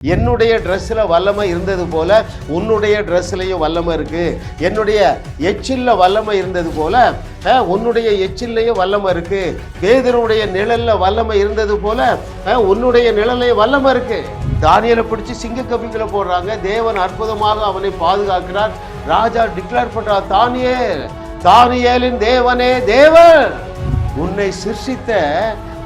என்னுடைய ட்ரெஸ்ஸில் வல்லமை இருந்தது போல உன்னுடைய ட்ரெஸ்லையும் வல்லமை இருக்குது என்னுடைய எச்சில்ல வல்லமை இருந்தது போல உன்னுடைய எச்சில்லையும் வல்லமை இருக்குது வேதனுடைய நிழலில் வல்லமை இருந்தது போல உன்னுடைய நிழலையும் வல்லமை இருக்குது தானியலை பிடிச்சி சிங்க போடுறாங்க. தேவன் அற்புதமாக அவனை பாதுகாக்கிறார். ராஜா டிக்ளேர் பண்ணுறார் தானியேல் தானியேலின் தேவனே தேவன் உன்னை சிருஷித்த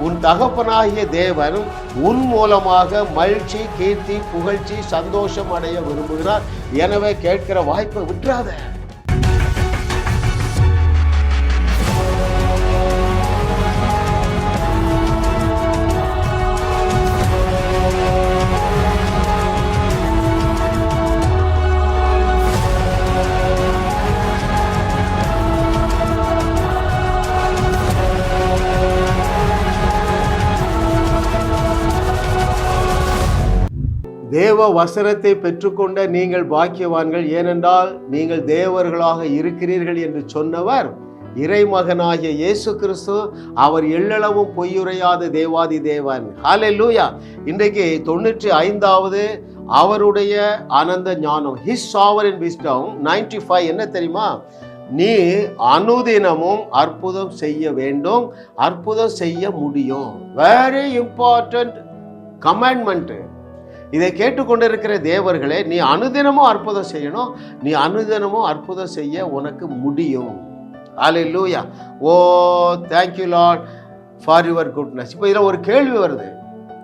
உன் தகப்பனாகிய தேவன் உன் மூலமாக மகிழ்ச்சி கீர்த்தி புகழ்ச்சி சந்தோஷம் அடைய விரும்புகிறார். எனவே கேட்கிற வாய்ப்பை விட்டுறாத. தேவ வசனத்தை பெற்றுக்கொண்ட நீங்கள் பாக்கியவான்கள். ஏனென்றால் நீங்கள் தேவர்களாக இருக்கிறீர்கள் என்று சொன்னவர் இறைமகனாகிய இயேசு கிறிஸ்து. அவர் எள்ளளவும் பொய்யுரையாத தேவாதி தேவன். ஹalleluya இன்றைக்கு தொண்ணூற்றி ஐந்தாவது அவருடைய ஆனந்த ஞானம். His sovereign wisdom ninety five என்ன தெரியுமா? நீ அனுதினமும் அற்புதம் செய்ய வேண்டும். அற்புதம் செய்ய முடியும். வெரி இம்பார்ட்டன்ட் கமெண்ட்மெண்ட்டு இதை கேட்டுக்கொண்டிருக்கிற தேவர்களே நீ அனுதினமும் அற்புதம் செய்யணும். நீ அனுதினமும் அற்புதம் செய்ய உனக்கு முடியும். Hallelujah oh thank you lord for your goodness இப்போ இதில் ஒரு கேள்வி வருது.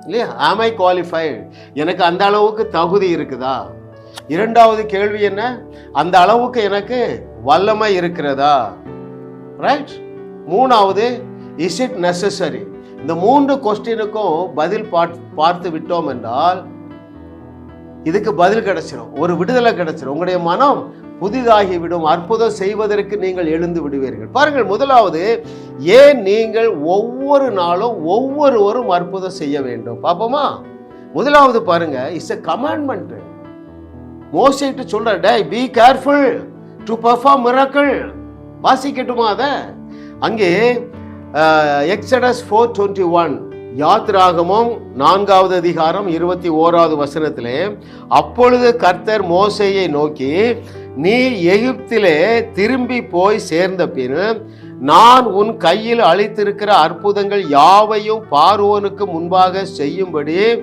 இல்லையா? ஆம் ஐ குவாலிஃபைடு எனக்கு அந்த அளவுக்கு தகுதி இருக்குதா? இரண்டாவது கேள்வி என்ன? அந்த அளவுக்கு எனக்கு வல்லமை இருக்கிறதா? ரைட் மூணாவது இஸ் இட் நெசசரி இந்த மூன்று கொஸ்டினுக்கும் பதில் பார்த்து விட்டோம் என்றால் இதுக்கு பதில் கிடைச்சிடும் ஒரு விடுதலை கிடைச்சிடும் உங்களுடைய மனம் புதிதாகிவிடும். அற்புதம் செய்வதற்கு நீங்கள் எழுந்து விடுவீர்கள். பாருங்கள் முதலாவது ஏன் நீங்கள் ஒவ்வொரு நாளும் ஒவ்வொருவரும் அற்புதம் செய்ய வேண்டும்? பாப்போமா முதலாவது பாருங்க இட்ஸ் எ கமாண்ட்மெண்ட் மோசிட்டு சொல்ற டே be careful to perform miracle வாசிக்கட்டுமா அதை? அங்கே எக்ஸடஸ் ஃபோர் டுவெண்ட்டி ஒன் யாத்ராகமும் நான்காவது அதிகாரம் இருபத்தி ஓராவது வசனத்திலே அப்பொழுது கர்த்தர் மோசையை நோக்கி நீ எகிப்திலே திரும்பி போய் சேர்ந்த பின் நான் உன் கையில் அளித்திருக்கிற அற்புதங்கள் யாவையும் பார்வோனுக்கு முன்பாக செய்யும்படி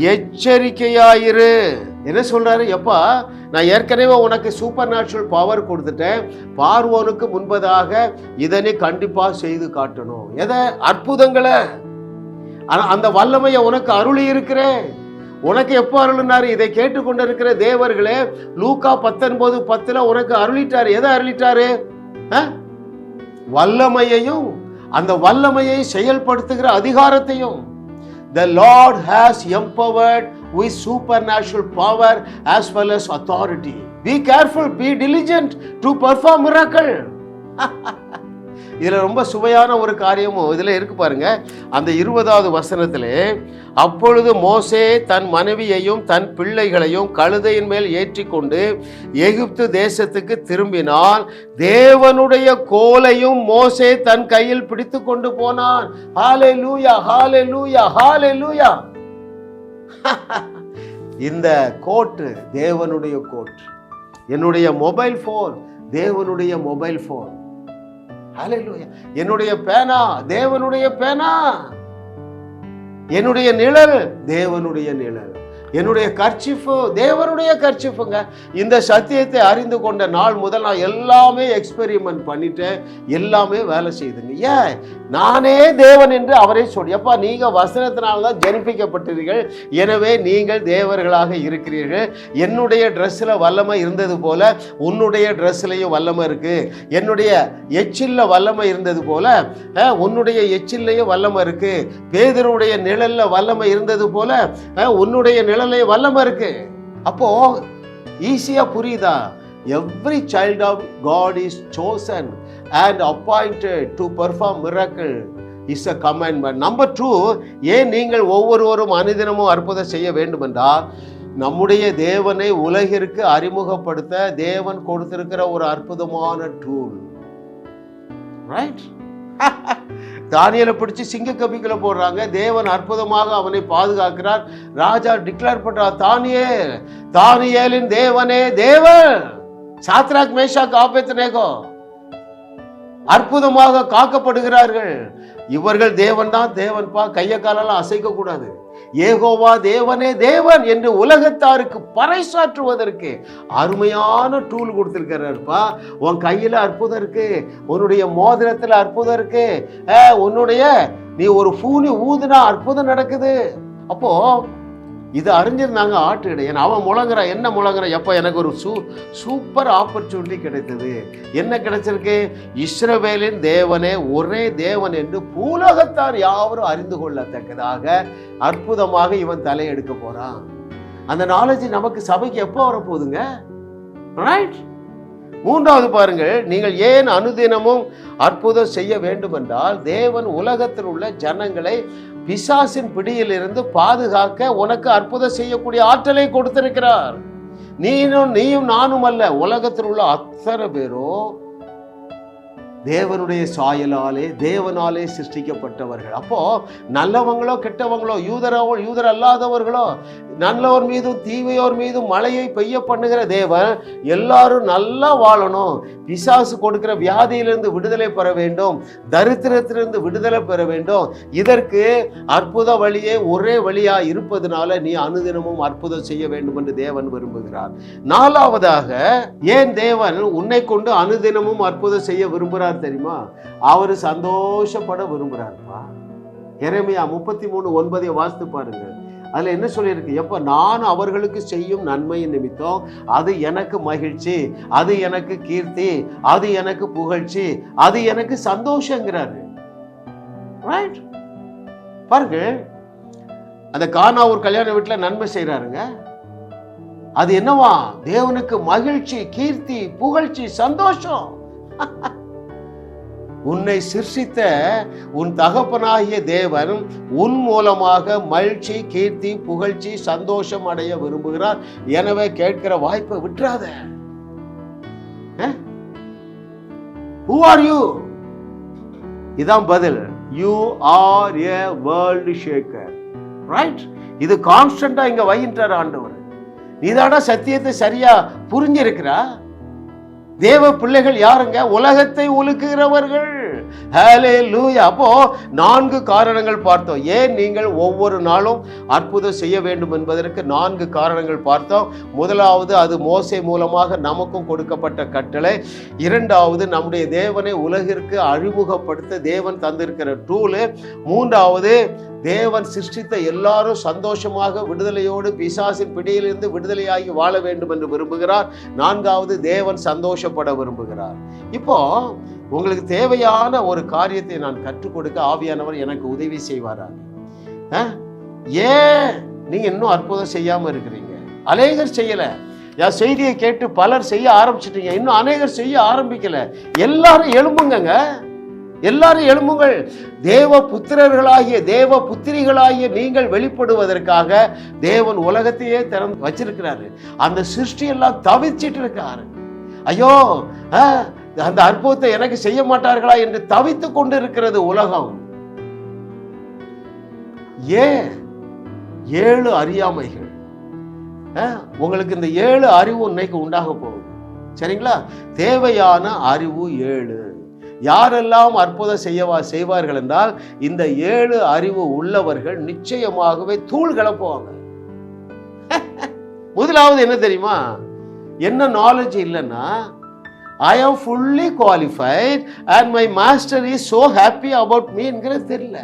எச்சரிக்கையாயிரு. என்ன சொல்றாரு? எப்பா நான் ஏற்கனவே உனக்கு சூப்பர் நேச்சுரல் பவர் கொடுத்துட்டேன். பார்வோனுக்கு முன்பதாக இதனை கண்டிப்பா செய்து காட்டணும். எதை? அற்புதங்களை. அந்த வல்லமையை உனக்கு அருளி இருக்கிறேன் உனக்கு எப்போ அருளினாரு? இதை கேட்டுக்கொண்டிருக்கிற தேவர்களே லூக்கா பத்தொன்பது பத்துல உனக்கு அருளிட்டாரு. எதை அருளிட்டாரு? ஆ? வல்லமையையும் அந்த வல்லமையை செயல்படுத்துகிற அதிகாரத்தையும். The lord has empowered with supernatural power as well as authority be careful be diligent to perform miracle இதில் ரொம்ப சுவையான ஒரு காரியமும் இதில் இருக்கு பாருங்க. அந்த இருபதாவது வசனத்தில் அப்பொழுது மோசே தன் மனைவியையும் தன் பிள்ளைகளையும் கழுதையின் மேல் ஏற்றிக்கொண்டு எகிப்து தேசத்துக்கு திரும்பினால் தேவனுடைய கோலையும் மோசே தன் கையில் பிடித்து கொண்டு போனான். ஹாலே லூயா ஹாலே லூயா ஹாலே லூயா இந்த கோட்டு தேவனுடைய கோட் என்னுடைய மொபைல் ஃபோன் தேவனுடைய மொபைல் ஃபோன். என்னுடைய பேனா தேவனுடைய பேனா. என்னுடைய நிழல் தேவனுடைய நிழல். என்னுடைய கர்ச்சிஃபு தேவனுடைய கர்ச்சிஃபுங்க. இந்த சத்தியத்தை அறிந்து கொண்ட நாள் முதல் நான் எல்லாமே எக்ஸ்பெரிமெண்ட் பண்ணிட்டேன். எல்லாமே வேலை செய்துங்க. ஏன் நானே தேவன் என்று அவரே சொல்லி அப்பா நீங்கள் வசனத்தினால்தான் ஜனிப்பிக்கப்பட்டீர்கள். எனவே நீங்கள் தேவர்களாக இருக்கிறீர்கள். என்னுடைய ட்ரெஸ்ஸில் வல்லமை இருந்தது போல உன்னுடைய ட்ரெஸ்லையும் வல்லமை இருக்கு. என்னுடைய எச்சில்ல வல்லமை இருந்தது போல உன்னுடைய எச்சில்லையும் வல்லமை இருக்கு. பேதருடைய நிழல்ல வல்லமை இருந்தது போல உன்னுடைய நிழல் நிழல்லையும் வல்லமை இருக்கு. அப்போ ஈஸியா புரியுதா? Every child of God is chosen and appointed to perform miracle is a commandment number two ஏன் நீங்கள் ஒவ்வொருவரும் அனுதினமும் அற்புதம் செய்ய வேண்டும் என்றால் நம்முடைய தேவனை உலகிற்கு அறிமுகப்படுத்த தேவன் கொடுத்திருக்கிற ஒரு அற்புதமான டூல் ரைட் தானியலை பிடிச்சு சிங்க கபிக்குள்ள போடுறாங்க. தேவன் அற்புதமாக அவனை பாதுகாக்கிறார். ராஜா டிக்ளேர் பண்றார் தானியேல் தானியேலின் தேவனே தேவன்! சாத்ராக் மேஷா காப்பேத்தனேகோ அற்புதமாக காக்கப்படுகிறார்கள். இவர்கள் தேவன் தான் தேவன்பா கையை காலெல்லாம் அசைக்க கூடாது ஏகோவா தேவனே தேவன் என்று உலகத்தாருக்கு பறைசாற்றுவதற்கு அருமையான டூல் கொடுத்துருக்கிறாருப்பா. உன் கையில் அற்புதம் இருக்கு. உன்னுடைய மோதிரத்தில் அற்புதம் இருக்கு. உன்னுடைய நீ ஒரு பூனி ஊதுனா அற்புதம் நடக்குது. அப்போ இது அறிஞ்சிருந்தாங்க ஆட்டு இடையன் அவன் முழங்குறான் என்ன முழங்குறான் எப்போ எனக்கு ஒரு சூ சூப்பர் ஆப்பர்ச்சுனிட்டி கிடைத்தது. என்ன கிடைச்சிருக்கு? இஸ்ரவேலின் தேவனே ஒரே தேவன் என்று பூலகத்தார் யாவரும் அறிந்து கொள்ளத்தக்கதாக அற்புதமாக இவன் தலையெடுக்க போகிறான் அந்த நாலேஜ் நமக்கு சபைக்கு எப்போ வரப்போகுதுங்க? ரைட் மூன்றாவது பாருங்கள் நீங்கள் ஏன் அனுதினமும் அற்புதம் செய்ய வேண்டும் என்றால் தேவன் உலகத்தில் உள்ள ஜனங்களை பிசாசின் பிடியிலிருந்து பாதுகாக்க உனக்கு அற்புதம் செய்யக்கூடிய ஆற்றலை கொடுத்திருக்கிறார். நீனும் நீயும் நானும் அல்ல உலகத்தில் உள்ள அத்தனை பேரும் தேவனுடைய சாயலாலே தேவனாலே சிருஷ்டிக்கப்பட்டவர்கள். அப்போ நல்லவங்களோ கெட்டவங்களோ யூதரோ யூதர் அல்லாதவர்களோ நல்லவர் மீதும் தீவையோர் மீதும் மழையை பெய்ய பண்ணுகிற தேவன் எல்லாரும் நல்லா வாழணும். பிசாசு கொடுக்கிற வியாதியிலிருந்து விடுதலை பெற வேண்டும் தரித்திரத்திலிருந்து விடுதலை பெற வேண்டும். இதற்கு அற்புத வழியே ஒரே வழியா இருப்பதனால நீ அனுதினமும் அற்புதம் செய்ய வேண்டும் என்று தேவன் விரும்புகிறார். நாலாவதாக ஏன் தேவன் உன்னை கொண்டு அனுதினமும் அற்புதம் செய்ய விரும்புகிறார் தெரியுமா? அவர் சந்தோஷப்பட விரும்புகிறார்ப்பா. இறைமையா முப்பத்தி மூணு ஒன்பதை வாசித்து பாருங்கள். அதில் என்ன சொல்லியிருக்கு? எப்போ நான் அவர்களுக்கு செய்யும் நன்மை நிமித்தம் அது எனக்கு மகிழ்ச்சி அது எனக்கு கீர்த்தி அது எனக்கு புகழ்ச்சி அது எனக்கு சந்தோஷங்கிறாரு. ரைட் பாருங்க அந்த கானா ஒரு கல்யாண வீட்டில் நன்மை செய்கிறாருங்க அது என்னவா? தேவனுக்கு மகிழ்ச்சி கீர்த்தி புகழ்ச்சி சந்தோஷம். உன்னை சிருஷ்டித்த உன் தகப்பனாகிய தேவன் உன் மூலமாக மகிழ்ச்சி கீர்த்தி புகழ்ச்சி சந்தோஷம் அடைய விரும்புகிறார். எனவே கேட்கிற வாய்ப்பை விட்டுறாத. ஹூ ஆர் யூ இதான் பதில். You are a world shaker right இது கான்ஸ்டண்டா இங்க வைகின்றார் ஆண்டவர். நீதாடா சத்தியத்தை சரியா புரிஞ்சிருக்கிறா? தேவ பிள்ளைகள் யாருங்க? உலகத்தை ஒழுக்குகிறவர்கள். உலுக்குகிறவர்கள் ஹalleluya அப்போ நான்கு காரணங்கள் பார்த்தோம். ஏன் நீங்கள் ஒவ்வொரு நாளும் அற்புதம் செய்ய வேண்டும் என்பதற்கு நான்கு காரணங்கள் பார்த்தோம். முதலாவது அது மோசை மூலமாக நமக்கும் கொடுக்கப்பட்ட கட்டளை. இரண்டாவது நம்முடைய தேவனை உலகிற்கு அறிமுகப்படுத்த தேவன் தந்திருக்கிற டூலு மூன்றாவது தேவன் சிருஷ்டித்த எல்லாரும் சந்தோஷமாக விடுதலையோடு பிசாசின் பிடியிலிருந்து விடுதலையாகி வாழ வேண்டும் என்று விரும்புகிறார். நான்காவது தேவன் சந்தோஷப்பட விரும்புகிறார். இப்போ உங்களுக்கு தேவையான ஒரு காரியத்தை நான் கற்றுக் கொடுக்க ஆவியானவர் எனக்கு உதவி செய்வாராங்க ஏன் நீங்க இன்னும் அற்புதம் செய்யாம இருக்கிறீங்க? அநேகர் செய்யல. என் செய்தியை கேட்டு பலர் செய்ய ஆரம்பிச்சிட்டீங்க. இன்னும் அநேகர் செய்ய ஆரம்பிக்கல. எல்லாரும் எழும்புங்கங்க. எல்லாரும் எழும்புங்கள். தேவ புத்திரர்களாகிய தேவ புத்திரிகளாகிய நீங்கள் வெளிப்படுவதற்காக தேவன் உலகத்தையே திறந்து வச்சிருக்கிறாரு. அந்த சிருஷ்டி எல்லாம் தவிச்சிட்டு இருக்காரு. ஐயோ ஆ, அந்த அற்புதத்தை எனக்கு செய்ய மாட்டார்களா என்று தவித்து கொண்டு இருக்கிறது உலகம். ஏன்? ஏழு அறியாமைகள். உங்களுக்கு இந்த ஏழு அறிவு இன்னைக்கு உண்டாக போகுது. சரிங்களா? தேவையான அறிவு ஏழு. யாரெல்லாம் அற்புதம் செய்யவா செய்வார்கள் என்றால் இந்த ஏழு அறிவு உள்ளவர்கள் நிச்சயமாகவே தூள் கிளப்புவாங்க முதலாவது என்ன தெரியுமா? என்ன நாலேஜ் இல்லைன்னா I am fully qualified and my master is so happy about மீங்கிறது தெரியல.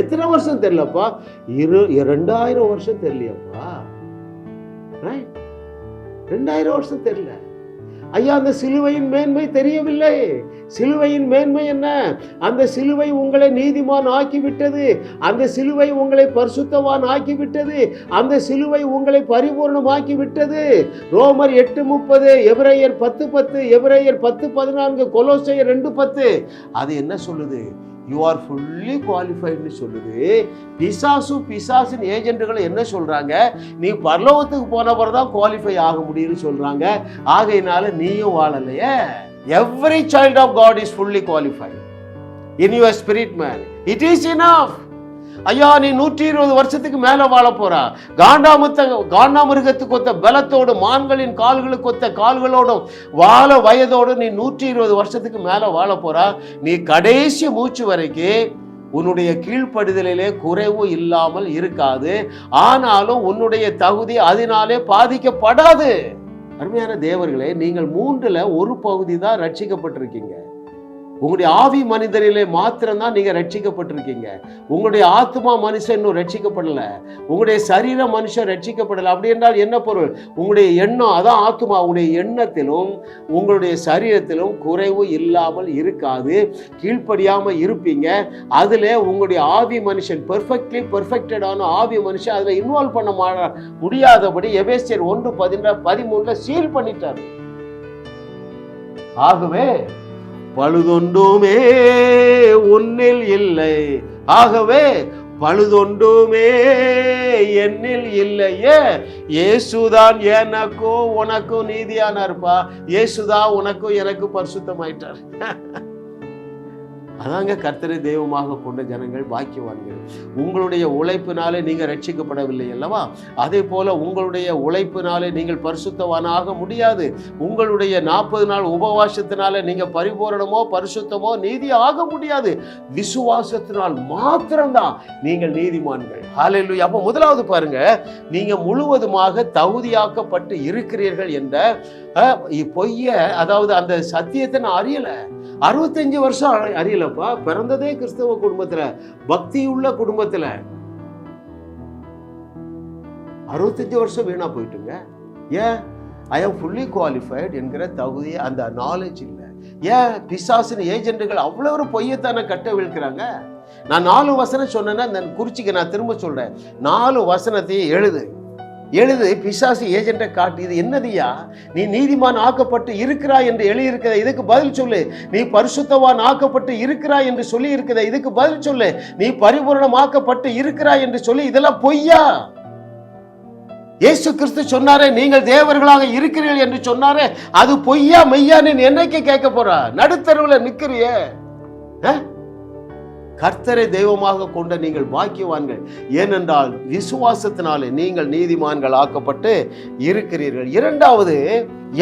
எத்தனை வருஷம் தெரியலப்பா? இரு ரெண்டாயிரம் வருஷம் தெரியலையப்பா. ரெண்டாயிரம் வருஷம் தெரியல. ஐயா அந்த சிலுவையின் மேன்மை தெரியவில்லை. சிலுவையின் மேன்மை என்ன? அந்த சிலுவை உங்களை நீதிமான் ஆக்கி விட்டது அந்த சிலுவை உங்களை பரிசுத்தவான் ஆக்கி விட்டது அந்த சிலுவை உங்களை பரிபூர்ணமாக்கி விட்டது ரோமர் எட்டு முப்பது எபிரேயர் பத்து பத்து எபிரேயர் பத்து பதினான்கு கொலோசையர் ரெண்டு பத்து. அது என்ன சொல்லுது? யூ ஆர் ஃபுல்லி குவாலிஃபைடுன்னு சொல்லுது. பிசாசு பிசாசின் ஏஜென்ட்டுகளை என்ன சொல்கிறாங்க நீ பரலோகத்துக்கு போனவர் தான் குவாலிஃபை ஆக முடியும்னு சொல்கிறாங்க ஆகையினால நீயும் வாழலையே. Every child of God is fully qualified in your spirit man it is enough ஐயா நீ நூற்றி இருபது வருஷத்துக்கு மேல வாழ போறா. காண்டாமுத்த காண்டாமிருகத்துக்கு ஒத்த பலத்தோடு மான்களின் கால்களுக்கு ஒத்த கால்களோடும் வாழ வயதோடு நீ நூற்றி இருபது வருஷத்துக்கு மேல வாழ போறா. நீ கடைசி மூச்சு வரைக்கும் உன்னுடைய கீழ்ப்படுதலிலே குறைவு இல்லாமல் இருக்காது. ஆனாலும் உன்னுடைய தகுதி அதனாலே பாதிக்கப்படாது. அருமையான தேவர்களே நீங்கள் மூன்றுல ஒரு பகுதி தான் ரட்சிக்கப்பட்டிருக்கீங்க. உங்களுடைய ஆவி மனிதரிலே மாத்திரம்தான் நீங்க ரட்சிக்கப்பட்டிருக்கீங்க. உங்களுடைய ஆத்மா மனுஷன் இன்னும் ரட்சிக்கப்படல. உங்களுடைய சரீர மனுஷன் ரட்சிக்கப்படல. அப்படி என்றால் என்ன பொருள்? உங்களுடைய எண்ணம் அதான் ஆத்மா உங்களுடைய எண்ணத்திலும் உங்களுடைய சரீரத்திலும் குறைவு இல்லாமல் இருக்காது. கீழ்ப்படியாம இருப்பீங்க. அதுல உங்களுடைய ஆவி மனுஷன் பெர்ஃபெக்ட்லி பெர்ஃபெக்டடான ஆவி மனுஷன் அதுல இன்வால்வ் பண்ண மா- முடியாதபடி எபேசியர் ஒன்று பதின பதிமூணுல சீல் பண்ணிட்டார். ஆகவே பழுதொண்டுமே உன்னில் இல்லை. ஆகவே பழுதொண்டுமே என்னில் இல்லையே. இயேசுதான் எனக்கும் உனக்கும் நீதியானார்ப்பா இயேசுதான் உனக்கும் எனக்கும் பரிசுத்தமாயிட்டார். அதாங்க கர்த்தரை தெய்வமாக கொண்ட ஜனங்கள் பாக்கியவான்கள். உங்களுடைய உழைப்பினாலே நீங்கள் ரட்சிக்கப்படவில்லை அல்லவா? அதே போல உங்களுடைய உழைப்பினாலே நீங்கள் பரிசுத்தவானாக முடியாது. உங்களுடைய நாற்பது நாள் உபவாசத்தினால நீங்கள் பரிபூரணமோ பரிசுத்தமோ நீதி ஆக முடியாது. விசுவாசத்தினால் மாத்திரம்தான் நீங்கள் நீதிமான்கள். ஹாலையில் அப்போ முதலாவது பாருங்க நீங்கள் முழுவதுமாக தகுதியாக்கப்பட்டு இருக்கிறீர்கள் என்ற பொய்யை பொய்ய அதாவது அந்த சத்தியத்தை நான் அறியலை. அறுபத்தஞ்சு வருஷம் அறியலப்பா. பிறந்ததே கிறிஸ்தவ குடும்பத்துல. உள்ள குடும்பத்துல. அறுபத்தஞ்சு வருஷம் வீணா போயிட்டுங்க. ஏன்? ஐ ஆம் ஃபுல்லி குவாலிஃபைடு என்கிற தகுதி அந்த நாலேஜ் இல்லை. ஏன்? பிசாசின் ஏஜென்ட்டுகள் அவ்வளோ ஒரு பொய்யத்தானே கட்ட விழுக்கிறாங்க. நான் நாலு வசனம் சொன்னேன்னா அந்த குறிச்சிக்க நான் திரும்ப சொல்றேன். நாலு வசனத்தையும் எழுது. எழுது பிசாசு ஏஜென்ட்டை காட்டு இது என்னதையா நீ நீதிமான் ஆக்கப்பட்டு இருக்கிறாய் என்று எழுதியிருக்கிற இதுக்கு பதில் சொல்லு. நீ பரிசுத்தவான் ஆக்கப்பட்டு இருக்கிறாய் என்று சொல்லி இருக்கிற இதுக்கு பதில் சொல்லு. நீ பரிபூரணம் ஆக்கப்பட்டு இருக்கிறாய் என்று சொல்லி இதெல்லாம் பொய்யா? இயேசு கிறிஸ்து சொன்னாரே நீங்கள் தேவர்களாக இருக்கிறீர்கள் என்று சொன்னாரே அது பொய்யா மெய்யான்னு நீ என்னைக்கு கேட்க போறா? நடுத்தருவில் நிற்கிறியே ஆ? கர்த்தரை தெய்வமாக கொண்ட நீங்கள் பாக்கியவான்கள். ஏனென்றால் விசுவாசத்தினாலே நீங்கள் நீதிமான்கள் ஆக்கப்பட்டு இருக்கிறீர்கள். இரண்டாவது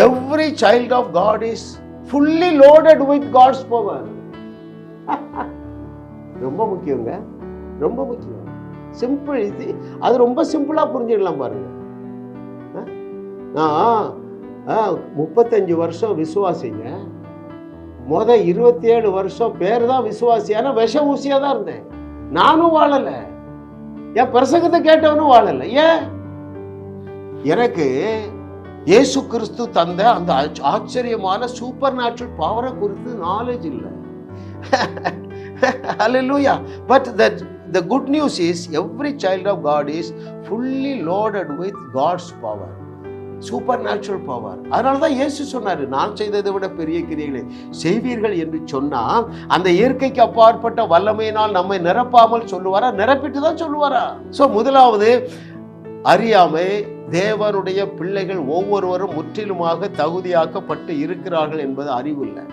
every child of God is fully loaded with God's power ரொம்ப முக்கியங்க. ரொம்ப முக்கியம். சிம்பிள் இது. அது ரொம்ப சிம்பிளாக புரிஞ்சிடலாம் பாருங்க. நான் முப்பத்தஞ்சு வருஷம் விசுவாசிங்க. முத இருபத்தி ஏழு வருஷம் பேர் தான் விசுவாசியான விஷ ஊசியா தான் இருந்தேன். நானும் வாழல. என் பிரசங்கத்தை கேட்டவனும் வாழல. ஏன்? எனக்கு இயேசு கிறிஸ்து தந்த அந்த ஆச்சரியமான சூப்பர் நேச்சுரல் பவரை குறித்து நாலேஜ் இல்லை. Hallelujah. But the the good news is every child of God is fully loaded with God's power. Supernatural power அதனால தான் இயேசு சொன்னார் நான் செய்ததை விட பெரிய கிரியைகளை செய்வீர்கள் என்று சொன்னால் அந்த இயற்கைக்கு அப்பாற்பட்ட வல்லமையினால் நம்மை நிரப்பாமல் சொல்லுவாரா? நிரப்பிட்டு தான் சொல்லுவாரா? ஸோ முதலாவது அறியாமை தேவனுடைய பிள்ளைகள் ஒவ்வொருவரும் முற்றிலுமாக தகுதியாக்கப்பட்டு இருக்கிறார்கள் என்பது அறிவு இல்லை.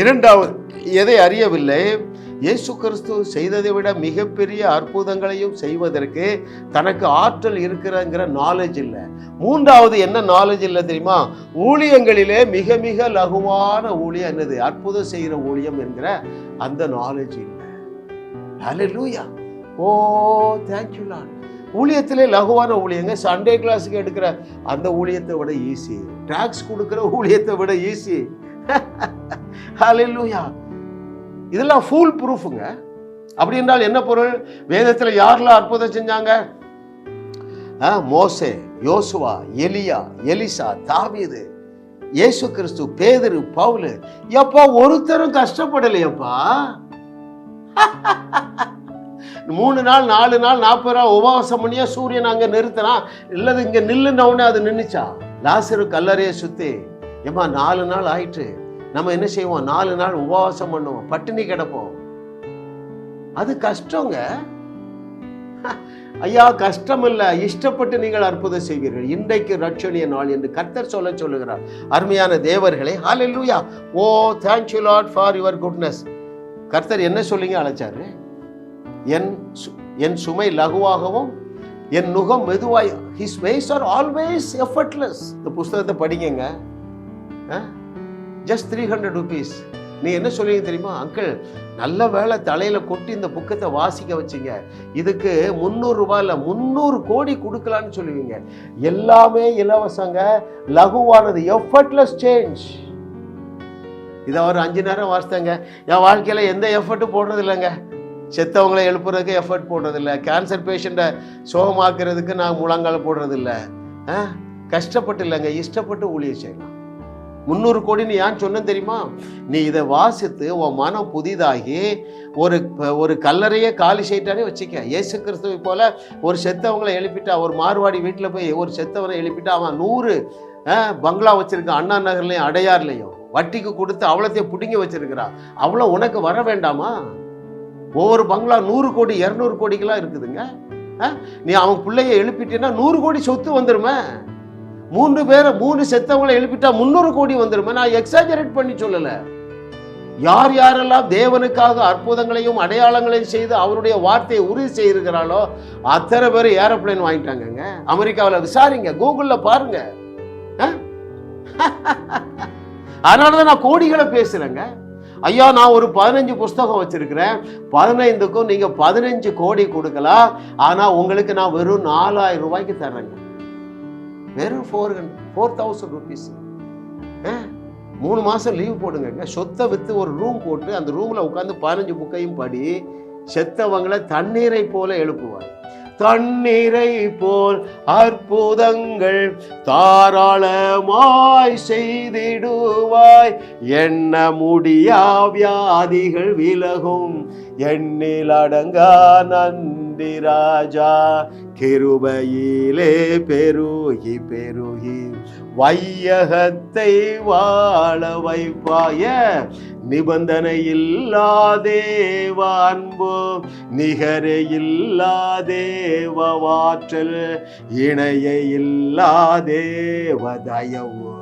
இரண்டாவது எதை அறியவில்லை? இயேசு கிறிஸ்து செய்ததை விட மிகப்பெரிய அற்புதங்களையும் செய்வதற்கு தனக்கு ஆற்றல் இருக்கிறங்கிற நாலேஜ் இல்லை. மூன்றாவது என்ன நாலேஜ் இல்லை தெரியுமா? ஊழியங்களிலே மிக மிக லகுவான ஊழியம் என்னது? அற்புதம் செய்கிற ஊழியம் என்கிற அந்த நாலேஜ் இல்லை. லூயா ஓ தேங்க்யூ லான் ஊழியத்திலே லகுவான ஊழியங்க சண்டே கிளாஸுக்கு எடுக்கிற அந்த ஊழியத்தை விட ஈஸி டாக்ஸ் கொடுக்குற ஊழியத்தை விட ஈஸி ஹalleluya இதெல்லாம் ஃபூல் ப்ரூஃபுங்க அப்படி என்றால் என்ன பொருள்? வேதத்தில் யாரெல்லாம் அற்புதம் செஞ்சாங்க? ஆ, மோசே யோசுவா எலியா எலிசா தாவீது இயேசு கிறிஸ்து பேதரு பவுலு. எப்பா ஒருத்தரும் கஷ்டப்படலையப்பா. மூணு நாள் நாலு நாள் நாற்பது நாள் உபவாசம் பண்ணியா சூரியன் அங்கே நிறுத்தினா இல்லது இங்கே நில்லுன உடனே அது நின்றுச்சா லாசரு கல்லறையை சுற்றி ஏம்மா நாலு நாள் ஆயிட்டு நம்ம என்ன செய்வோம்? நாலு நாள் உபவாசம் பண்ணுவோம். பட்டினி கிடப்போம். அது கஷ்டங்க. ஐயா கஷ்டம் இல்ல இஷ்டப்பட்டு நீங்கள் அற்புதம் செய்வீர்கள். இன்றைக்கு ரட்சணிய நாள் என்று கர்த்தர் சொல்ல சொல்லுகிறார். அருமையான தேவர்களே லூயா ஓ thanks you lord for your goodness கர்த்தர் என்ன சொல்லிங்க அழைச்சாரு? என் சு- என் சுமை லகுவாகவும் என் நுகம் மெதுவாய் his ways are always effortless இந்த புஸ்தகத்தை படிங்கங்க. ஜஸ்ட் த்ரீ ஹண்ட்ரட் ருபீஸ் நீ என்ன சொல்லுவீங்க தெரியுமா? அங்கிள் நல்ல வேளை தலையில கொட்டி இந்த புக்கத்தை வாசிக்க வச்சிங்க. இதுக்கு முந்நூறு இல்லை முந்நூறு கோடி கொடுக்கலான்னு சொல்லுவீங்க. எல்லாமே இலவசங்க. லகுவானது. எஃபர்ட்லெஸ் சேஞ்ச் இதை ஒரு அஞ்சு நேரம் வாசித்தாங்க. என் வாழ்க்கையில் எந்த எஃபர்ட்டும் போடுறது இல்லைங்க செத்தவங்களை எழுப்புறதுக்கு எஃபர்ட் போடுறது இல்லை கேன்சர் பேஷண்ட்டை சோகமாக்குறதுக்கு நான் முழங்கால் போடுறது இல்லை ஆ? கஷ்டப்பட்டு இல்லைங்க. இஷ்டப்பட்டு ஊழியர் செய்யலாம். முந்நூறு கோடின்னு ஏன் சொன்னேன் தெரியுமா? நீ இதை வாசித்து உன் மனம் புதிதாகி ஒரு ஒரு கல்லறையே காலி செய்யிட்டானே வச்சுக்க. இயேசு கிறிஸ்துவை போல ஒரு செத்தவங்களை எழுப்பிட்டா ஒரு மார்வாடி வீட்டில் போய் ஒரு செத்தவனை எழுப்பிட்டா அவன் நூறு ஆ, பங்களா வச்சுருக்கான் அண்ணா நகர்லையும் அடையார்லையும் வட்டிக்கு கொடுத்து அவ்வளோத்தையும் பிடுங்கி வச்சிருக்கிறான் அவ்வளோ உனக்கு வர வேண்டாமா? ஒவ்வொரு பங்களா நூறு கோடி இரநூறு கோடிக்கெல்லாம் இருக்குதுங்க. ஆ? நீ அவன் பிள்ளைய எழுப்பிட்டேன்னா நூறு கோடி சொத்து வந்துருமே. மூன்று பேரை மூணு செத்தவங்களை எழுப்பிட்டா முந்நூறு கோடி வந்துருமே. நான் எக்ஸாஜரேட் பண்ணி சொல்லலை. யார் யாரெல்லாம் தேவனுக்காக அற்புதங்களையும் அடையாளங்களையும் செய்து அவருடைய வார்த்தையை உறுதி செய்திருக்கிறாளோ அத்தனை பேர் ஏரோப்ளேன் வாங்கிட்டாங்கங்க. அமெரிக்காவில் விசாரிங்க கூகுளில் பாருங்க. அதனால தான் நான் கோடிகளை பேசுறேங்க. ஐயா நான் ஒரு பதினஞ்சு புஸ்தகம் வச்சிருக்கிறேன். பதினைந்துக்கும் நீங்க பதினஞ்சு கோடி கொடுக்கலாம். ஆனா உங்களுக்கு நான் வெறும் நாலாயிரம் ரூபாய்க்கு தர்றேங்க. வெறும் ஃபோர் ஃபோர் தௌசண்ட் ருபீஸ் மூணு மாதம் லீவ் போடுங்க. சொத்தை விற்று ஒரு ரூம் போட்டு அந்த ரூமில் உட்காந்து பதினஞ்சு புக்கையும் படி செத்தவங்களை தண்ணீரை போல எழுப்புவார். தண்ணீரை போல் அற்புதங்கள் தாராளமாய் செய்திடுவாய். என்ன முடியா வியாதிகள் விலகும். எண்ணில் அடங்கா நன்றி ராஜா கிருபையிலே பெருகி பெருகி வையகத்தை வாழ வைப்பாய நிபந்தனை இல்லாதேவ அன்பு நிகரே இல்லாதேவ வாற்றல் இணைய இல்லாதேவ தயவு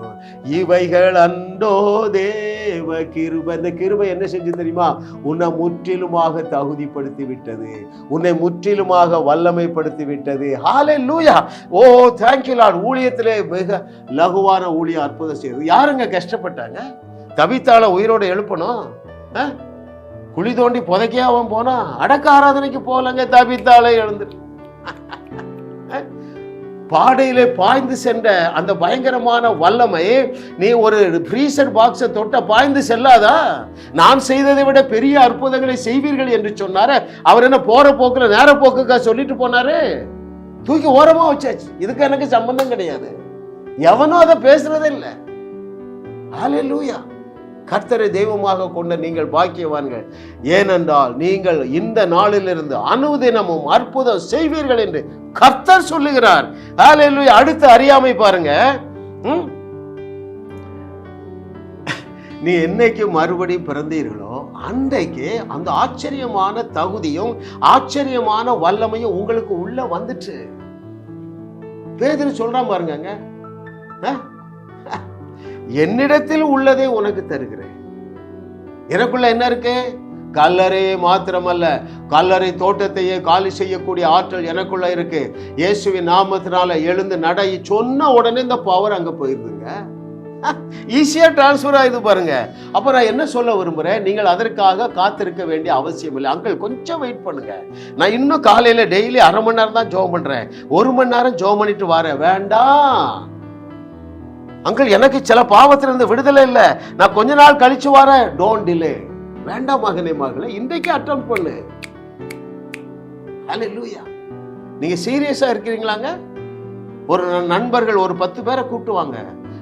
இவைகள் அண்டோ தேவ கிருபை இந்த கிருபை என்ன செஞ்சு தெரியுமா? உன்னை முற்றிலுமாக தகுதிப்படுத்தி விட்டது உன்னை முற்றிலுமாக வல்லமைப்படுத்தி விட்டது ஹாலே லூயா ஓ தேங்க்யூ லார்ட் ஊழியத்திலே மிக லகுவான ஊழியம் அற்புதம் செய்யுது யாருங்க கஷ்டப்பட்டாங்க? தவித்தால உயிரோடு எழுப்பணும்? குழி தோண்டி புதைக்காம போனா அடக்க ஆராதனைக்கு போலங்க தவித்தாலே எழுந்துட்டு பாடையிலே பாய்ந்து சென்ற அந்த பயங்கரமான வல்லமை நீ ஒரு ஃப்ரீசர் பாக்ஸை தொட்ட பாய்ந்து செல்லாதா? நான் செய்ததை விட பெரிய அற்புதங்களை செய்வீர்கள் என்று சொன்னார. அவர் என்ன போற போக்குல நேர போக்குக்கா சொல்லிட்டு போனாரு? தூக்கி ஓரமா வச்சாச்சு. இதுக்கு எனக்கு சம்பந்தம் கிடையாது. எவனும் அதை பேசுறதே இல்லை. லூயா கர்த்தரை தெய்வமாக கொண்ட நீங்கள் பாக்கியவான்கள். ஏனென்றால் நீங்கள் இந்த நாளிலிருந்து அனுதினமும் அற்புதம் செய்வீர்கள் என்று கர்த்தர் சொல்லுகிறார். ஹalleluya அடுத்து அறியாமை பாருங்க. ம்? நீ என்னைக்கு மறுபடியும் பிறந்தீர்களோ அன்றைக்கு அந்த ஆச்சரியமான தகுதியும் ஆச்சரியமான வல்லமையும் உங்களுக்கு உள்ள வந்துட்டு. பேதர் சொல்றான் பாருங்க ஆ? என்னிடத்தில் உள்ளதை உனக்கு தருகிறேன். எனக்குள்ள என்ன இருக்கு? கல்லறை மாத்திரமல்ல கல்லறை தோட்டத்தையே காலி செய்யக்கூடிய ஆற்றல் எனக்குள்ள இருக்கு. இயேசுவின் நாமத்தினால எழுந்து நடை சொன்ன உடனே இந்த பவர் அங்க போயிருதுங்க. ஈஸியா டிரான்ஸ்ஃபர் ஆகுது பாருங்க. அப்ப நான் என்ன சொல்ல விரும்புறேன்? நீங்கள் அதற்காக காத்திருக்க வேண்டிய அவசியம் இல்லை. அங்கிள் கொஞ்சம் வெயிட் பண்ணுங்க. நான் இன்னும் காலையில டெய்லி அரை மணி நேரம் தான் ஜோம் பண்றேன். ஒரு மணி நேரம் ஜோம் பண்ணிட்டு வரேன். வேண்டாம். அங்கிள் எனக்கு சில பாவத்திலிருந்து விடுதலை இல்லை. நான் கொஞ்ச நாள் கழிச்சு வரேன். டோன்ட் டிலே வேண்டாம் மகனே மகளே இன்றைக்கு அட்டம் பண்ணு. ஹalleluya நீங்க சீரியஸா இருக்கிறீங்களாங்க? ஒரு நண்பர்கள் ஒரு பத்து பேரை கூட்டுவாங்க.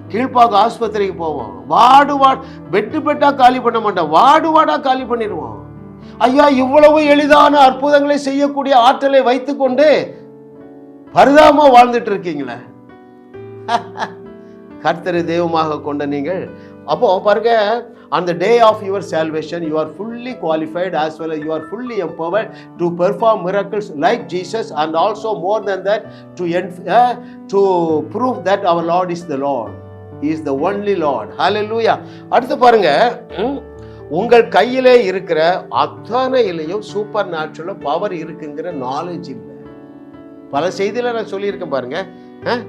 கீழ்ப்பாக்கு ஆஸ்பத்திரிக்கு போவோம். வாடு வா பெட்டு பெட்டா காலி பண்ண மாட்டோம். வாடு வாடா காலி பண்ணிடுவோம். ஐயா இவ்வளவு எளிதான அற்புதங்களை செய்யக்கூடிய ஆற்றலை வைத்துக்கொண்டு பரிதாபமா வாழ்ந்துட்டு இருக்கீங்களே. கர்த்தரை தெய்வமாக கொண்ட நீங்கள். அப்போ பாருங்க on the day of your salvation you are fully qualified as well as you are fully empowered to perform miracles like jesus and also more than that to enf- uh, to prove that our lord is the lord he is the only lord hallelujah அடுத்து பாருங்க ம், உங்கள் கையிலே இருக்கிற அத்தனையிலையும் supernatural power இருக்குங்கிற knowledge இல்லை பல செய்தியில நான் சொல்லியிருக்கேன் பாருங்க அஹ்,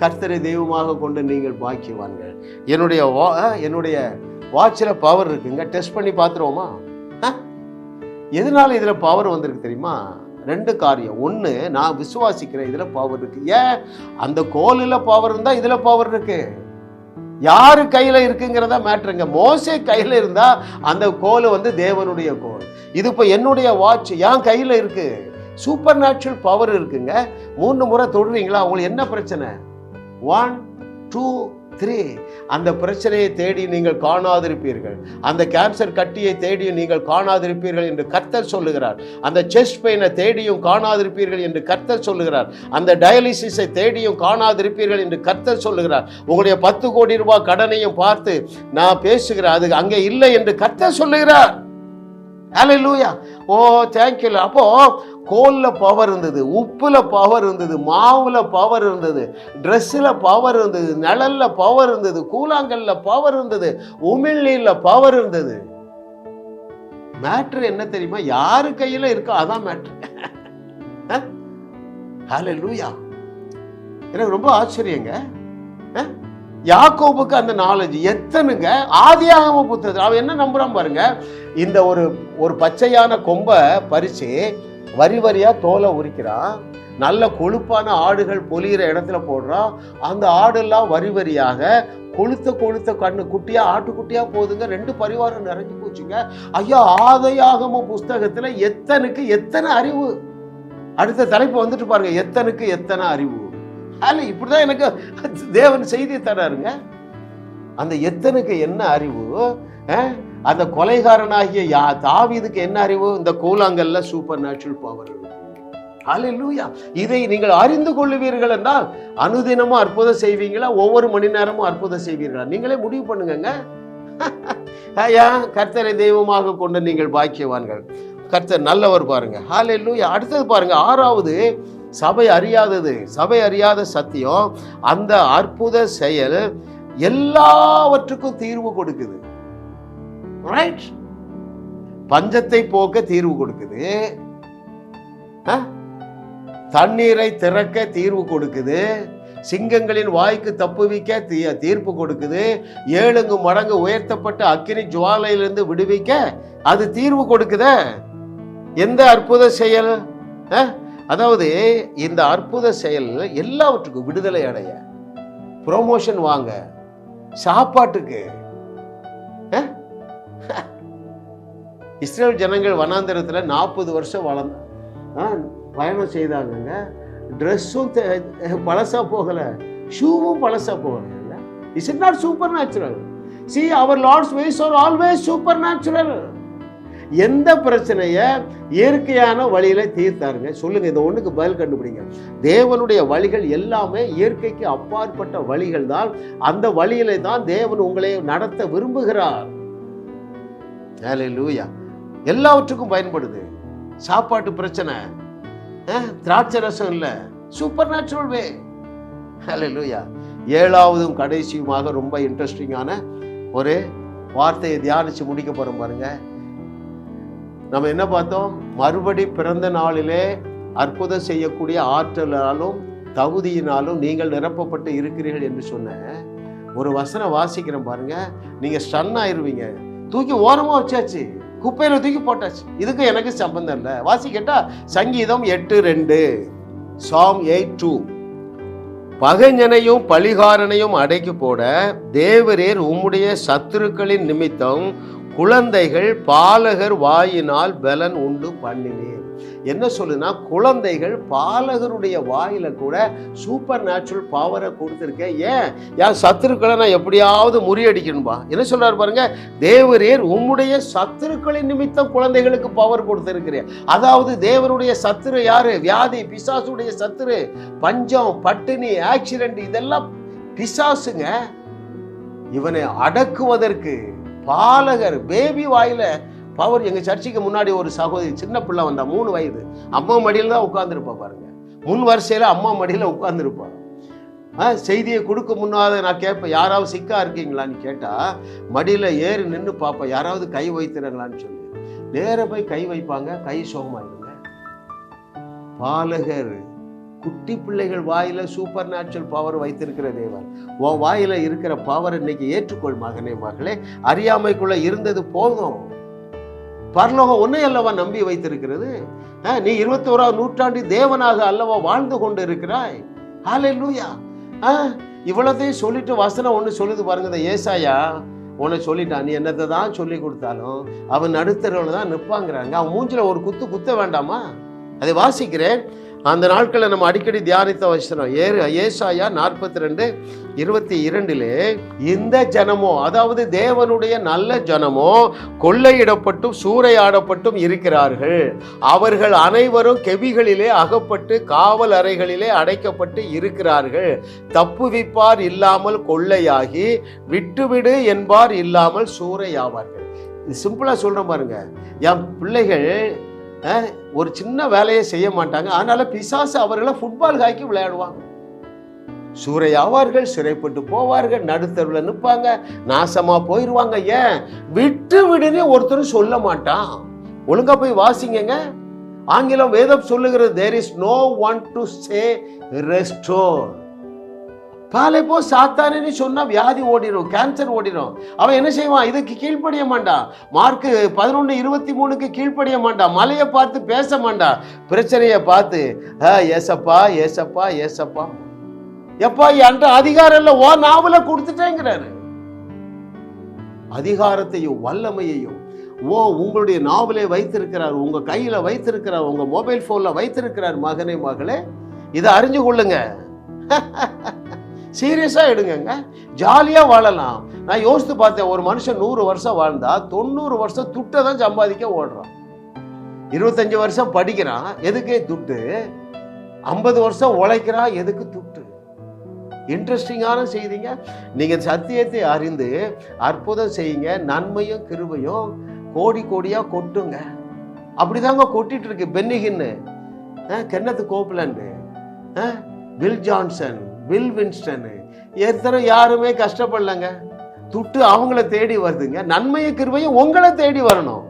கர்த்தரை தெய்வமாக கொண்டு நீங்கள் பாக்கியவான்கள். என்னுடைய வா- என்னுடைய வாட்சில் பவர் இருக்குங்க. டெஸ்ட் பண்ணி பார்த்துருவோமா அஹ்? எதனால இதில் பவர் வந்திருக்கு தெரியுமா? ரெண்டு காரியம். ஒன்று நான் விசுவாசிக்கிறேன் இதில் பவர் இருக்கு. ஏன்? அந்த கோலில் பவர் இருந்தால் இதில் பவர் இருக்கு. யார் கையில் இருக்குங்கிறத மேட்ருங்க. மோசே கையில் இருந்தால் அந்த கோல் வந்து தேவனுடைய கோல். இது இப்போ என்னுடைய வாட்ச் என் கையில் இருக்குது சூப்பர் நேச்சுரல் பவர் இருக்குங்க. மூணு முறை தொடுறீங்களா உங்களுக்கு என்ன பிரச்சனை? ஒன் டூ த்ரீ அந்த பிரச்சனையை தேடி நீங்கள் காணாதிருப்பீர்கள். அந்த கேன்சர் கட்டியை தேடியும் நீங்கள் காணாதிருப்பீர்கள் என்று கர்த்தர் சொல்லுகிறார். அந்த செஸ்ட் பெயினை தேடியும் காணாதிருப்பீர்கள் என்று கர்த்தர் சொல்லுகிறார். அந்த டயாலிசிஸை தேடியும் காணாதிருப்பீர்கள் என்று கர்த்தர் சொல்லுகிறார். உங்களுடைய பத்து கோடி ரூபாய் கடனையும் பார்த்து நான் பேசுகிறேன். அது அங்கே இல்லை என்று கர்த்தர் சொல்லுகிறார். ஹalleluya ஓ தேங்க்யூ அப்போ கோல்ல பவர் இருந்தது உப்பில் பவர் இருந்தது மாவில் பவர் இருந்தது ட்ரெஸ்ஸில் பவர் இருந்தது நிழலில் பவர் இருந்தது கூழாங்கல்ல பவர் இருந்தது உமிழ்நீர்ல பவர் இருந்தது. மேட்ரு என்ன தெரியுமா? யாரு கையில் இருக்கோ அதான் மேட்ரு ஹalleluya எனக்கு ரொம்ப ஆச்சரியங்க. யாக்கோபுக்கு அந்த நாலேஜ் எத்தனுங்க? ஆதியாகம புத்தகத்தில் அவன் என்ன நம்புறான் பாருங்க? இந்த ஒரு ஒரு பச்சையான கொம்பை பறித்து வரி வரியாக தோலை உரிக்கிறான். நல்ல கொழுப்பான ஆடுகள் பொலிகிற இடத்துல போடுறான். அந்த ஆடெல்லாம் வரி வரியாக கொளுத்த கொளுத்த கண்ணு குட்டியா ஆட்டுக்குட்டியா போதுங்க ரெண்டு பரிவாரம் நிறைஞ்சு போச்சுங்க. ஐயா ஆதையாகம புஸ்தகத்துல எத்தனுக்கு எத்தனை அறிவு? அடுத்த தலைப்பு வந்துட்டு பாருங்க. எத்தனுக்கு எத்தனை அறிவு? அல்ல இப்படிதான் எனக்கு தேவன் செய்தி தராருங்க. அந்த எத்தனுக்கு என்ன அறிவு? அந்த கொலைகாரனாகிய யா தாவீதுக்கு என்ன அறிவு? இந்த கூழாங்கல்ல சூப்பர் நேச்சுரல் பவர் ஹalleluya. இதை நீங்கள் அறிந்து கொள்ளுவீர்கள் என்றால் அனுதினமும் அற்புதம் செய்வீங்களா? ஒவ்வொரு மணி நேரமும் அற்புதம் செய்வீர்களா? நீங்களே முடிவு பண்ணுங்க ஐயா கர்த்தரை தெய்வமாக கொண்டு நீங்கள் பாக்கியவான்கள். கர்த்தர் நல்லவர் பாருங்க. ஹalleluya. அடுத்தது பாருங்க ஆறாவது சபை அறியாதது. சபை அறியாத சத்தியம் அந்த அற்புத செயல் எல்லாவற்றுக்கும் தீர்வு கொடுக்குது. ரைட் பஞ்சத்தை போக்க தீர்வு கொடுக்குது. தண்ணீரை திறக்க தீர்வு கொடுக்குது. சிங்கங்களின் வாய்க்கு தப்புவிக்க தீ- தீர்ப்பு கொடுக்குது. ஏழுங்கு மடங்கு உயர்த்தப்பட்ட அக்கினி ஜுவாலையிலிருந்து விடுவிக்க அது தீர்வு கொடுக்குத? எந்த அற்புத செயல்? அதாவது இந்த அற்புத செயல் எல்லாவற்றுக்கும் விடுதலை அடைய ப்ரொமோஷன் வாங்க சாப்பாட்டுக்கு இஸ்ரேல் ஜனங்கள் வனாந்திரத்தில் நாற்பது வருஷம் வளர்ந்த ஆ, பயணம் செய்தாங்கங்க. ட்ரெஸ்ஸும் பழசாக போகலை. ஷூவும் பழசாக போகலை is it not supernatural see our lord's ways are always supernatural எந்த பிரச்சனையை இயற்கையான வழியில தீர்த்தாருங்க? சொல்லுங்க இந்த ஒண்ணுக்கு பதில் கண்டுபிடிங்க. தேவனுடைய வழிகள் எல்லாமே இயற்கைக்கு அப்பாற்பட்ட வழிகள் தான். அந்த வழியில தான் தேவன் உங்களை நடத்த விரும்புகிறார். லூயா எல்லாவற்றுக்கும் பயன்படுது. சாப்பாட்டு பிரச்சனை திராட்சை ரசம் இல்லை. சூப்பர் நேச்சுரல் வே ஹalleluya ஏழாவதும் கடைசியுமாக ரொம்ப இன்ட்ரெஸ்டிங்கான ஒரு வார்த்தையை தியானிச்சு முடிக்க போகிறோம் பாருங்க. நம்ம என்ன பார்த்தோம்? மறுபடி பிறந்த நாளிலே அற்புதம் செய்யக்கூடிய ஆற்றலாலும் தகுதியினாலும் நீங்கள் நிரப்பப்பட்டு இருக்கிறீர்கள் என்று சொன்ன ஒரு வசனம் வாசிக்கிறேன் பாருங்க. நீங்க ஸ்டன் ஆயிருவீங்க. தூக்கி ஓரமா வச்சாச்சு. குப்பையில தூக்கி போட்டாச்சு. இதுக்கு எனக்கு சம்பந்தம் இல்லை. வாசி கேட்டா சங்கீதம் எட்டு ரெண்டு. சாம் எயிட் டூ பகைஞனையும் பழிகாரனையும் அடைக்கு போட தேவரேர் உம்முடைய சத்துருக்களின் நிமித்தம் குழந்தைகள் பாலகர் வாயினால் பலன் உண்டு பண்ணினேன். என்ன சொல்லுனா குழந்தைகள் பாலகருடைய வாயில கூட சூப்பர் நேச்சுரல் பவரை கொடுத்துருக்கேன். ஏன்? என் சத்துருக்களை நான் எப்படியாவது முறியடிக்கணும்பா? என்ன சொல்றாரு பாருங்க தேவரீர் உம்முடைய சத்துருக்களின் நிமித்தம் குழந்தைகளுக்கு பவர் கொடுத்துருக்கிறேன். அதாவது தேவனுடைய சத்துரு யாரு? வியாதி பிசாசுடைய சத்துரு பஞ்சம் பட்டினி ஆக்சிடென்ட் இதெல்லாம் பிசாசுங்க. இவனை அடக்குவதற்கு பாலகர் பேபி வாயில பவர் எங்க சர்ச்சுக்கு முன்னாடி ஒரு சகோதரி சின்ன பிள்ளை வந்தா மூணு வயது. அம்மா மடியில் தான் உட்காந்துருப்பா பாருங்க. முன் வரிசையில அம்மா மடியில உட்காந்துருப்பா ஆ, செய்தியை கொடுக்க முன்னாத நான் கேட்பேன் யாராவது சிக்கா இருக்கீங்களான்னு கேட்டா மடியில ஏறி நின்று பார்ப்பேன் யாராவது கை வைத்துறாங்களான்னு சொல்லி. நேர போய் கை வைப்பாங்க கை சோகமாயிருங்க பாலகர் குட்டி பிள்ளைகள் வாயில் சூப்பர் நேச்சுரல் பவர் வைத்திருக்கிற தேவன். உன் வாயில் இருக்கிற பவர் இன்னைக்கு ஏற்றுக்கொள் மகனே மகளே. அறியாமைக்குள்ளே இருந்தது போதும். பரலோகம் ஒன்றே அல்லவா நம்பி வைத்திருக்கிறது? ஆ, நீ இருபத்தோராவது நூற்றாண்டு தேவனாக அல்லவா வாழ்ந்து கொண்டு இருக்கிறாய் ஹாலே லூயா இவ்வளோத்தையும் சொல்லிட்டு வசனம் ஒன்று சொல்லுது பாருங்க இந்த ஏசாயா. உன்னை சொல்லிட்டான். நீ என்னத்தை தான் சொல்லி கொடுத்தாலும் அவன் நடுத்தரவனை தான் நிற்பாங்கிறாங்க. அவன் மூஞ்சில் ஒரு குத்து குத்த வேண்டாமா? அதை வாசிக்கிறேன். அந்த நாட்களை நம்ம அடிக்கடி தியானித்த வசனம். ஏறு ஏசாயா நாற்பத்தி ரெண்டு இருபத்தி இரண்டிலே இந்த ஜனமோ அதாவது தேவனுடைய நல்ல ஜனமோ கொள்ளையிடப்பட்டும் சூறையாடப்பட்டும் இருக்கிறார்கள். அவர்கள் அனைவரும் கெவிகளிலே அகப்பட்டு காவல் அறைகளிலே அடைக்கப்பட்டு இருக்கிறார்கள். தப்புவிப்பார் இல்லாமல் கொள்ளையாகி விட்டுவிடு என்பார் இல்லாமல் சூறையாவார்கள். இது சிம்பிளா சொல்றேன் பாருங்க. என் பிள்ளைகள் ஒரு சின்ன வேலையை செய்ய மாட்டாங்க. அதனால பிசாசு அவர்களை ஃபுட்பால் காய்க்கு விளையாடுவாங்க. சூறையாவார்கள் சிறைப்பட்டு போவார்கள் நடுத்தருவில் நிற்பாங்க நாசமா போயிடுவாங்க ஏன்? விட்டு விடுன்னு ஒருத்தரும் சொல்ல மாட்டான். ஒழுங்கா போய் வாசிங்கங்க. ஆங்கிலம் வேதம் சொல்லுகிறது there is no one to say restore காலை போ சாத்தானேன்னு சொன்னால் வியாதி ஓடிடும் கேன்சர் ஓடிடும் அவன் என்ன செய்வான்? இதுக்கு கீழ்ப்படிய மாட்டான் மார்க்கு பதினொன்று இருபத்தி மூணுக்கு கீழ்ப்படிய மாட்டான் மலையை பார்த்து பேச மாட்டான் பிரச்சனையை பார்த்து "ஆ, ஏசப்பா ஏசப்பா ஏசப்பா. எப்பா என்ற அதிகாரம் இல்லை ஓ நாவல கொடுத்துட்டேங்கிறாரு. அதிகாரத்தையும் வல்லமையையும் ஓ உங்களுடைய நாவலே வைத்திருக்கிறார் உங்கள் கையில் வைத்திருக்கிறார் உங்கள் மொபைல் ஃபோனில் வைத்திருக்கிறார் மகனே மகளே. இதை அறிஞ்சு கொள்ளுங்க. சீரியஸாக எடுங்கங்க. ஜாலியாக வாழலாம். நான் யோசித்து பார்த்தேன் ஒரு மனுஷன் நூறு வருஷம் வாழ்ந்தா தொண்ணூறு வருஷம் துட்டை தான் சம்பாதிக்க ஓடுறான். இருபத்தஞ்சி வருஷம் படிக்கிறான் எதுக்கு துட்டு? ஐம்பது வருஷம் உழைக்கிறான் எதுக்கு துட்டு? இன்ட்ரெஸ்டிங்கான செய்திங்க. நீங்கள் சத்தியத்தை அறிந்து அற்புதம் செய்யுங்க நன்மையும் கிருபையும் கோடி கோடியாக கொட்டுங்க. அப்படிதாங்க கொட்டிட்டு இருக்கு Benny Hinn. Kenneth Copeland. Bill Johnson. Bill Winston எத்தனை யாருமே கஷ்டப்படலங்க. துட்டு அவங்கள தேடி வருதுங்க. நன்மையும் கிருமையும் உங்களை தேடி வரணும்.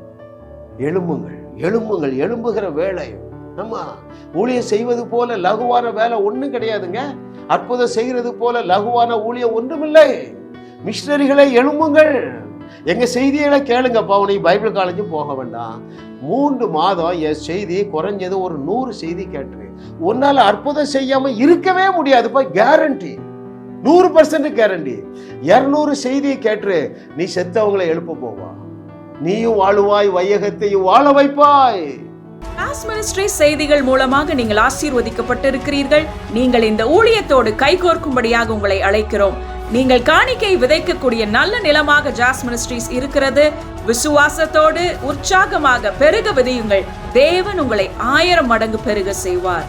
எழும்புங்கள் எழும்புங்கள் எழும்புகிற வேலை ஆமாம் ஊழியம் செய்வது போல லகுவான வேலை ஒன்றும் கிடையாதுங்க. அற்புதம் செய்கிறது போல லகுவான ஊழியம் ஒன்றுமில்லை. மிஷினரிகளை எழும்புங்கள். எங்க செய்தியெல்லாம் கேளுங்கப்பா நீ பைபிள் காலேஜ் போக வேண்டாம். மூன்று மாதம் என் செய்தி குறைஞ்சது ஒரு நூறு செய்தி கேட்டு உன்னால் அற்புதம் செய்யாம இருக்கவே முடியாதுப்பா கேரண்டி நூறு பர்சன்ட் கேரண்டி இரநூறு செய்தியை கேட்டு நீ செத்தவங்களை எழுப்ப போவா. நீயும் வாழுவாய் வையகத்தையும் வாழ வைப்பாய். மினிஸ்ட்ரி செய்திகள் மூலமாக நீங்கள் ஆசீர்வதிக்கப்பட்டிருக்கிறீர்கள். நீங்கள் இந்த ஊழியத்தோடு கைகோர்க்கும்படியாக உங்களை அழைக்கிறோம். நீங்கள் காணிக்கை விதைக்கக்கூடிய நல்ல நிலமாக ஜாஸ் மினிஸ்ட்ரீஸ் இருக்கிறது. விசுவாசத்தோடு உற்சாகமாக பெருக விதையுங்கள். தேவன் உங்களை ஆயிரம் மடங்கு பெருக செய்வார்.